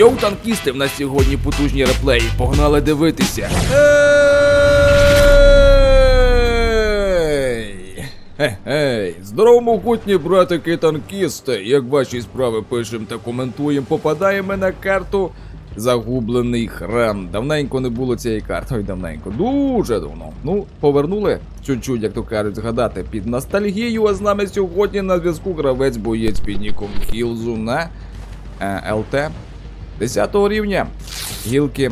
Йоу, танкісти, в нас сьогодні потужні реплеї. Погнали дивитися. Ей! Здорово, могутні братики танкісти. Як ваші справи пишемо та коментуємо, попадаємо на карту Загублений храм. Давненько не було цієї карти. Ой, давненько. Дуже давно. Ну, повернули чуть-чуть, як то кажуть, згадати під ностальгію. А з нами сьогодні на зв'язку гравець боєць під ніком Хілзу на е, ЛТ 10 рівня. Гілки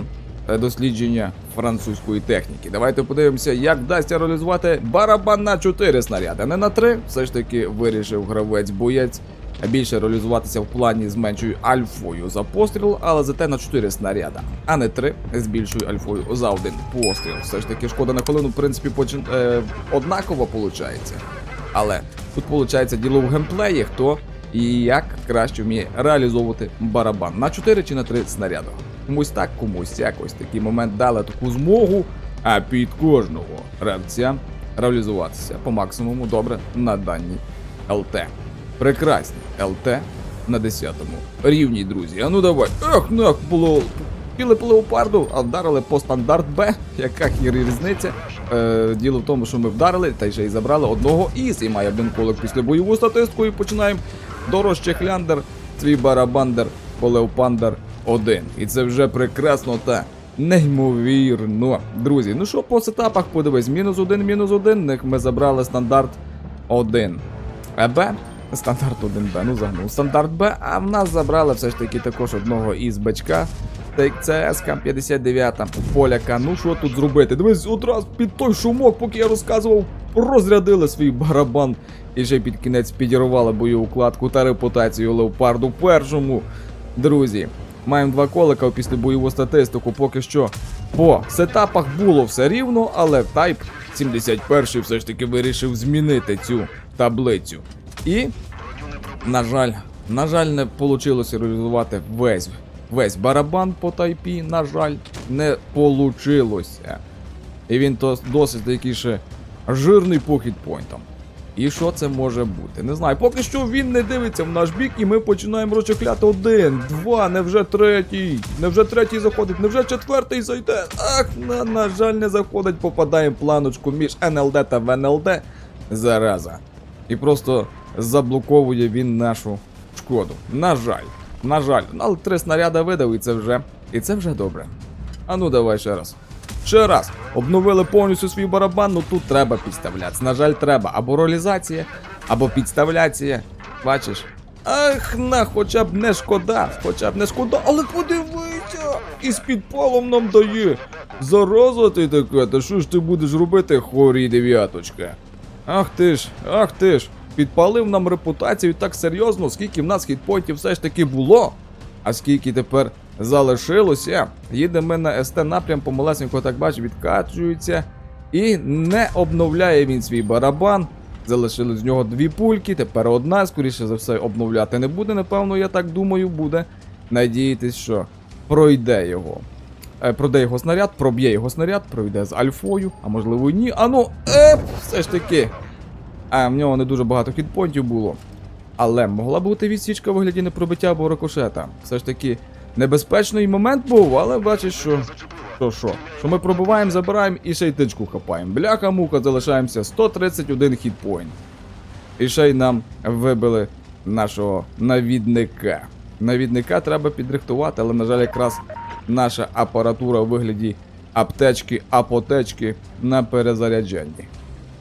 е, дослідження французької техніки. Давайте подивимося, як вдасться реалізувати барабан на 4 снаряди, не на 3. Все ж таки вирішив гравець боєць більше реалізуватися в плані з меншою альфою за постріл, але зате на 4 снаряда, а не 3 з більшою альфою за один постріл. Все ж таки шкода на хвилину, в принципі, почин... е, однаково виходить. Але тут виходить діло в геймплеї, хто і як краще вміє реалізовувати барабан на 4 чи на 3 снаряди. Комусь так, комусь якось такий момент дали таку змогу, а під кожного гравця реалізуватися по максимуму добре на даній ЛТ. Прекрасні ЛТ на 10-му рівні, друзі. А ну давай. Ех, ну як було. Піли по леопарду, а вдарили по стандарт Б. Яка хір різниця? Е, діло в тому, що ми вдарили, та й ще й забрали одного. І має один після бойову статистику. І починаємо дорожче хляндер, свій барабандер по леопандер 1. І це вже прекрасно та неймовірно. Друзі, ну що по сетапах подивись, мінус один, мінус один. Них ми забрали стандарт 1. А Стандарт 1Б, ну загнув. Стандарт Б, а в нас забрали все ж таки також одного із бачка. ЦСК 59 поляка. Ну що тут зробити? Дивись, одразу під той шумок, поки я розказував, розрядили свій барабан і ще під кінець підірвали бойову кладку та репутацію леопарду першому. Друзі, маємо два колика після бойову статистику. Поки що по сетапах було все рівно, але Type 71 все ж таки вирішив змінити цю таблицю. І, на жаль, на жаль, не вийшло реалізувати весь весь барабан по тайпі, на жаль, не вийшло. І він то досить такий ще жирний по хітпойнтам. І що це може бути? Не знаю. Поки що він не дивиться в наш бік, і ми починаємо розчехляти один, два, невже третій, невже третій заходить, невже четвертий зайде. Ах, на, на жаль, не заходить, попадаємо планочку між НЛД та ВНЛД. Зараза. І просто заблоковує він нашу шкоду. На жаль, на жаль, але три снаряди видав, і це вже. І це вже добре. А ну давай ще раз. Ще раз. Обновили повністю свій барабан, ну тут треба підставлятися. На жаль, треба або ролізація, або підставляція. Бачиш? Ах, на, хоча б не шкода, хоча б не шкода, але подивися! І з підпалом нам дає. Зараза ти така, та що ж ти будеш робити, хорі дев'яточка? Ах ти ж, ах ти ж, підпалив нам репутацію так серйозно, скільки в нас хітпоінтів все ж таки було. А скільки тепер залишилося, їдемо ми на СТ напрям, помалесенько так бачиш, відкачується. І не обновляє він свій барабан. Залишили з нього дві пульки, тепер одна, скоріше за все, обновляти не буде. Напевно, я так думаю, буде. Надіятись, що пройде його. Е, пройде його снаряд, проб'є його снаряд, пройде з альфою, а можливо ні. А ну, е, все ж таки. А в нього не дуже багато хітпонтів було. Але могла бути відсічка в вигляді непробиття або рикошета. Все ж таки небезпечний момент був, але бачиш, що. Що, що? Що ми пробиваємо, забираємо і ще й тичку хапаємо. Бляха муха, залишаємося 131 хітпойнт. І ще й нам вибили нашого навідника. Навідника треба підрихтувати, але, на жаль, якраз наша апаратура у вигляді аптечки, апотечки на перезарядженні.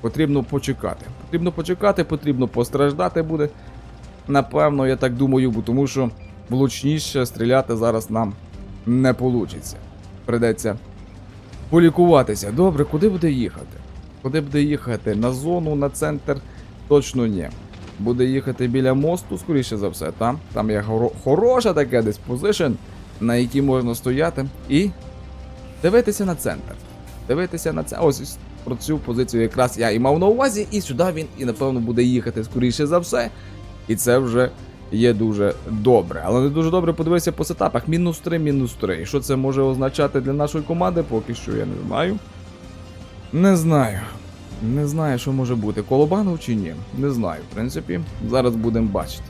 Потрібно почекати. Потрібно почекати, потрібно постраждати буде. Напевно, я так думаю, бо тому що влучніше стріляти зараз нам не вийде. Придеться полікуватися. Добре, куди буде їхати? Куди буде їхати? На зону, на центр? Точно ні. Буде їхати біля мосту, скоріше за все, там. Там є хоро- хороша така десь позишн, на якій можна стояти і дивитися на центр. Дивитися на це. Ось про цю позицію якраз я і мав на увазі, і сюди він і напевно буде їхати скоріше за все. І це вже є дуже добре. Але не дуже добре подивитися по сетапах. Мінус 3, мінус 3. І що це може означати для нашої команди, поки що я не знаю. Не знаю. Не знаю, що може бути. Колобанов чи ні. Не знаю, в принципі. Зараз будемо бачити.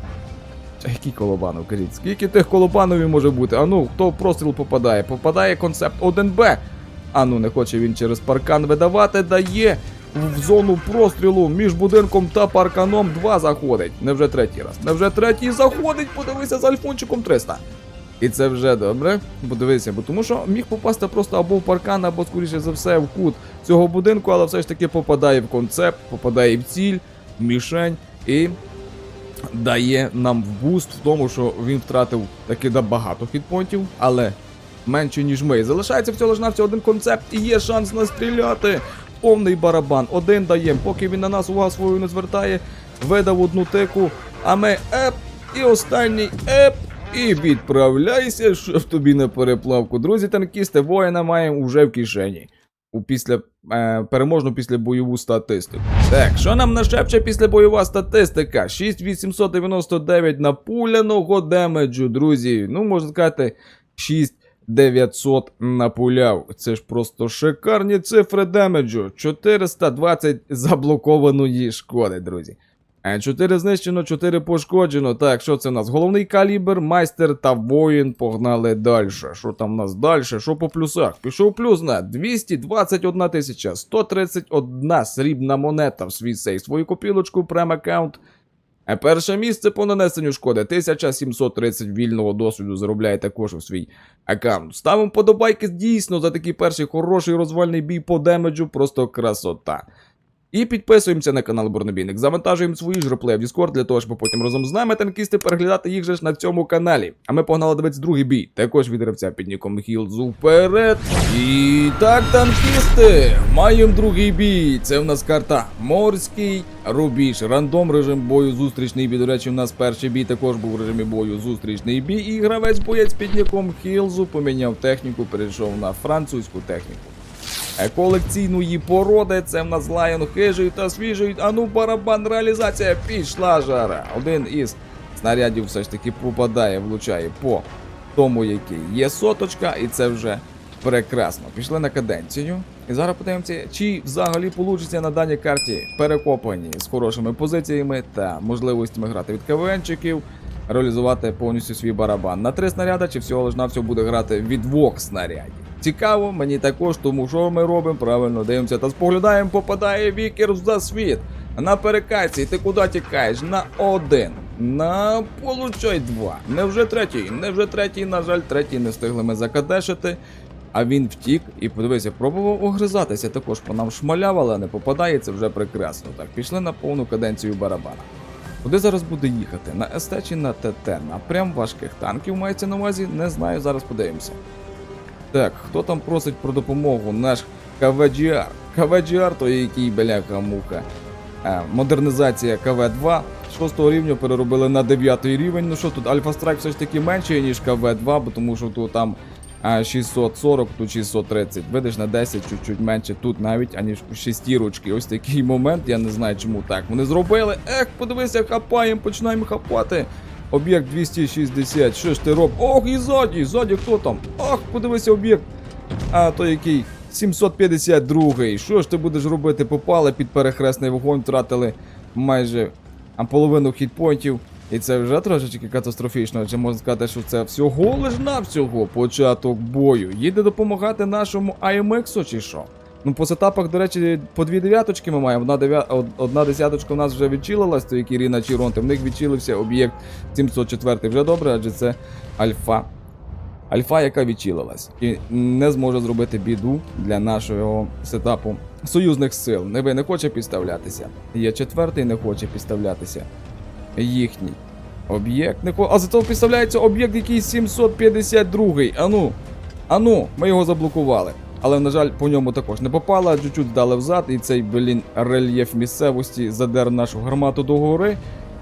А який колобанов, кажіть? Скільки тих колобановів може бути? А ну, хто в простріл попадає? Попадає концепт 1Б. А ну, не хоче він через паркан видавати, дає в зону прострілу між будинком та парканом 2 заходить. Невже третій раз? Невже третій заходить? Подивися з альфончиком 300. І це вже добре. Подивися, бо тому що міг попасти просто або в паркан, або, скоріше за все, в кут цього будинку, але все ж таки попадає в концепт, попадає в ціль, в мішень і дає нам буст в тому, що він втратив таки багато хітпонтів, але менше, ніж ми. Залишається всього лиш навсього один концепт і є шанс настріляти. Повний барабан, один даємо, поки він на нас увагу свою не звертає, видав одну тику, а ми еп, і останній еп, і відправляйся, щоб тобі на переплавку. Друзі, танкісти, воїна маємо уже в кишені. У після е, переможну після бойову статистику. Так, що нам нашепче після бойова статистика? 6899 напуляного демеджу, друзі. Ну, можна сказати, 6900 напуляв. Це ж просто шикарні цифри демеджу. 420 заблокованої шкоди, друзі. Е, 4 знищено, 4 пошкоджено. Так, що це у нас? Головний калібр, майстер та воїн погнали далі. Що там у нас далі? Що по плюсах? Пішов плюс на 221 тисяча, 131 срібна монета в свій сейф. Свою копілочку, прем аккаунт. А перше місце по нанесенню шкоди 1730 вільного досвіду заробляє також у свій аккаунт. Ставимо подобайки дійсно за такий перший хороший розвальний бій по демеджу, просто красота. І підписуємося на канал Бурнобійник. Завантажуємо свої ж в Discord для того, щоб потім разом з нами танкісти переглядати їх же ж на цьому каналі. А ми погнали дивитися другий бій, також від гравця під ніком Хілзу вперед. І так, танкісти, маємо другий бій. Це в нас карта Морський Рубіж. Рандом режим бою, зустрічний бій. До речі, у нас перший бій також був в режимі бою, зустрічний бій. І гравець боєць під ніком Хілзу поміняв техніку, перейшов на французьку техніку. Е, Колекційної породи, це в нас лайон хижий та свіжий, а ну барабан реалізація пішла жара. Один із снарядів все ж таки попадає, влучає по тому, який є соточка, і це вже прекрасно. Пішли на каденцію. І зараз подивимося, чи взагалі получиться на даній карті перекопані з хорошими позиціями та можливостями грати від КВНчиків, реалізувати повністю свій барабан. На три снаряди, чи всього лиш навсього буде грати від двох снарядів. Цікаво, мені також, тому що ми робимо правильно, дивимося та споглядаємо, попадає вікер за світ. На перекайці, ти куди тікаєш? На один. На получай два. Невже третій? Невже третій, на жаль, третій не встигли ми закадешити. А він втік і подивися, пробував огризатися також по нам шмаляв, але не попадає, це вже прекрасно. Так, пішли на повну каденцію барабана. Куди зараз буде їхати? На СТ чи на ТТ? Напрям важких танків мається на увазі, не знаю, зараз подивимося. Так, хто там просить про допомогу? Наш КВГР. КВГР, то який бляха муха. Е, модернізація КВ-2 6 рівня переробили на 9 рівень. Ну що тут, Альфа Страйк все ж таки менше, ніж КВ-2, бо тому що тут там е, 640, тут 630. Видиш на 10 чуть-чуть менше тут навіть, аніж у шестірочки. Ось такий момент, я не знаю чому так. Вони зробили. Ех, подивися, хапаємо, починаємо хапати. Об'єкт 260. Що ж ти робиш? Ох, і ззаді, ззаді хто там? Ох, подивися об'єкт. А то який 752. Що ж ти будеш робити? Попали під перехресний вогонь, втратили майже половину хітпойнтів. І це вже трошечки катастрофічно. Чи можна сказати, що це всього лиш навсього початок бою. Їде допомагати нашому AMX чи що? Ну, по сетапах, до речі, по дві дев'яточки ми маємо. Одна, дев'я... одна десяточка у нас вже відчилилась, то як Ірина чи Ронте. В них відчилився об'єкт 704 вже добре, адже це альфа. Альфа, яка відчилилась, і не зможе зробити біду для нашого сетапу союзних сил. Не не хоче підставлятися. Є четвертий, не хоче підставлятися. Їхній об'єкт не хоче. А зато підставляється об'єкт, який 752. Ану, ану, ми його заблокували. Але, на жаль, по ньому також не попало, чуть-чуть здали взад, і цей, блін, рельєф місцевості задер нашу гармату до гори.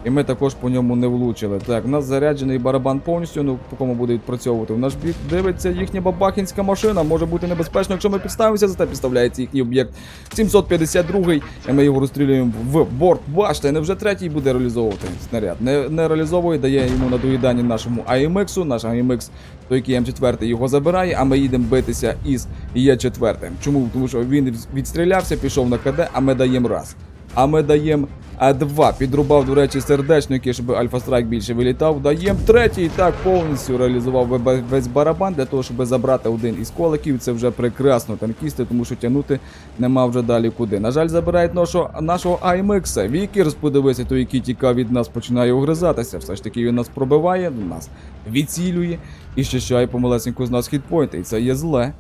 І ми також по ньому не влучили. Так, у нас заряджений барабан повністю, ну по кому буде відпрацьовувати. В наш бік дивиться їхня бабахінська машина. Може бути небезпечно, якщо ми підставимося, зате підставляється їхній об'єкт 752-й. І ми його розстрілюємо в борт. Бачите, не вже третій буде реалізовувати снаряд. Не, не реалізовує, дає йому на доїдання нашому AMX. Наш AMX, той який М4 його забирає, а ми їдемо битися із Є4. Чому? Тому що він відстрілявся, пішов на КД, а ми даємо раз. А ми даємо два. Підрубав, до речі, сердечники, щоб Альфа Страйк більше вилітав. Даємо третій. Так, повністю реалізував весь барабан для того, щоб забрати один із коликів. Це вже прекрасно танкісти, тому що тягнути нема вже далі куди. На жаль, забирають нашого, нашого АМХ. Вікерс, подивися, той, який тікав від нас, починає огризатися. Все ж таки він нас пробиває, нас відцілює і щищає помалесеньку з нас хітпойнти. І це є зле.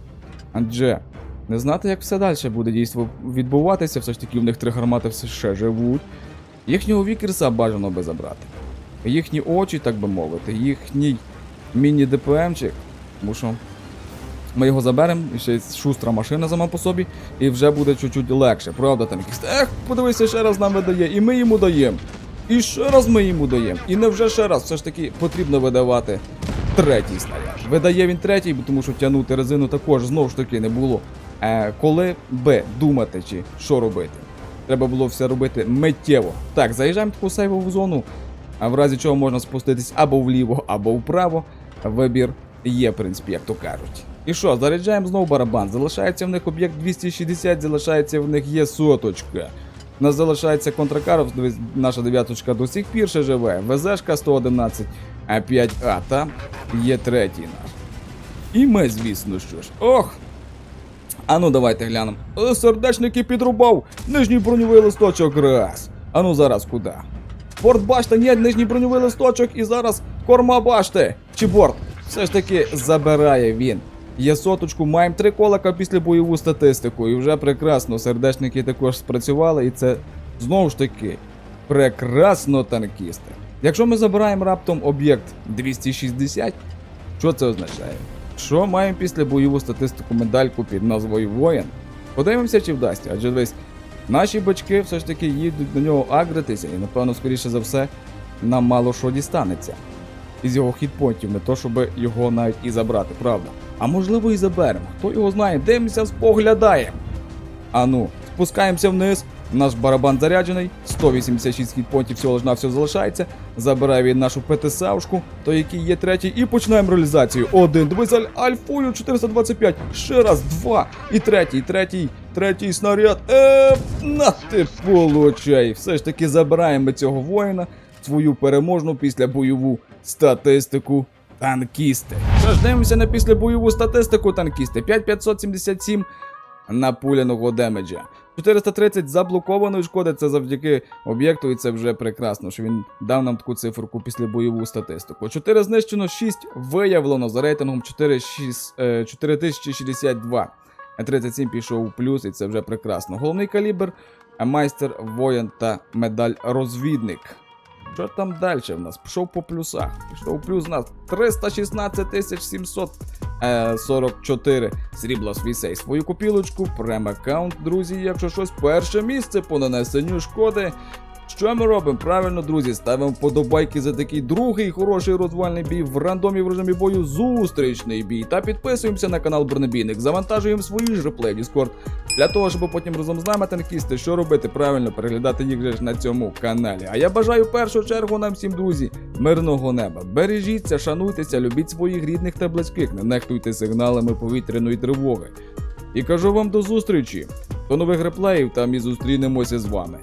Адже не знати, як все далі буде дійство відбуватися, все ж таки в них три гармати все ще живуть. Їхнього вікерса бажано би забрати. Їхні очі, так би мовити, їхній міні-ДПМчик, тому що ми його заберемо, ще шустра машина сама по собі, і вже буде чуть-чуть легше. Правда, там якийсь. Ех, подивися, ще раз нам видає, і ми йому даємо. І ще раз ми йому даємо. І невже ще раз все ж таки потрібно видавати третій снаряд. Видає він третій, тому що тягнути резину також знову ж таки не було. Е, коли би думати, чи що робити. Треба було все робити миттєво. Так, заїжджаємо таку сейвову зону, а в разі чого можна спуститись або вліво, або вправо. Вибір є, в принципі, як то кажуть. І що, заряджаємо знову барабан. Залишається в них об'єкт 260, залишається в них є соточка. У нас залишається контракаров, наша дев'яточка до сих пір ще живе. ВЗшка 111, а 5А, та є третій наш. І ми, звісно, що ж. Ох! Ану, давайте глянемо. Е, Сердечники підрубав. Нижній броньовий листочок раз. Ану зараз куди? Борт башта, ні, нижній броньовий листочок і зараз корма башти. Чи борт? Все ж таки забирає він. Є соточку, маємо три колика після бойову статистику. І вже прекрасно. Сердечники також спрацювали, і це знову ж таки прекрасно танкісти. Якщо ми забираємо раптом об'єкт 260, що це означає? Що маємо після бойову статистику медальку під назвою воїн? Подивимося, чи вдасться, адже дивись, наші бачки все ж таки їдуть до нього агритися, і напевно, скоріше за все, нам мало що дістанеться. Із його хітпонтів, не то, щоб його навіть і забрати, правда. А можливо і заберемо. Хто його знає, дивимося, споглядаємо. А ну, спускаємося вниз. Наш барабан заряджений, 186 хітпонтів всього ж навсього залишається. Забирає він нашу ПТСАушку, то який є третій, і починаємо реалізацію. Один, аль- альфою 425, ще раз, два, і третій, третій, третій снаряд. Е, на ти получай. Все ж таки забираємо цього воїна, свою переможну після бойову статистику. Танкісти. Що ж, дивимося на післябойову статистику танкісти. 5577 напуляного демеджа. 430 заблокованої шкоди, це завдяки об'єкту, і це вже прекрасно, що він дав нам таку циферку після бойову статистику. 4 знищено, 6 виявлено за рейтингом 4, 6, е, 4062. 37 пішов у плюс, і це вже прекрасно. Головний калібр, а майстер, воїн та медаль розвідник. Що там далі в нас? Пішов по плюсах. Пішов плюс у нас 316 744 срібла свісей. Свою купілочку, прем-аккаунт, друзі, якщо щось, перше місце по нанесенню шкоди. Що ми робимо? Правильно, друзі, ставимо вподобайки за такий другий хороший розвальний бій в рандомі в режимі бою зустрічний бій. Та підписуємося на канал Бронебійник, завантажуємо свої ж реплеї Discord для того, щоб потім разом з нами танкісти, що робити правильно, переглядати їх же на цьому каналі. А я бажаю в першу чергу нам всім, друзі, мирного неба. Бережіться, шануйтеся, любіть своїх рідних та близьких, не нехтуйте сигналами повітряної тривоги. І кажу вам до зустрічі, до нових реплеїв, там і зустрінемося з вами.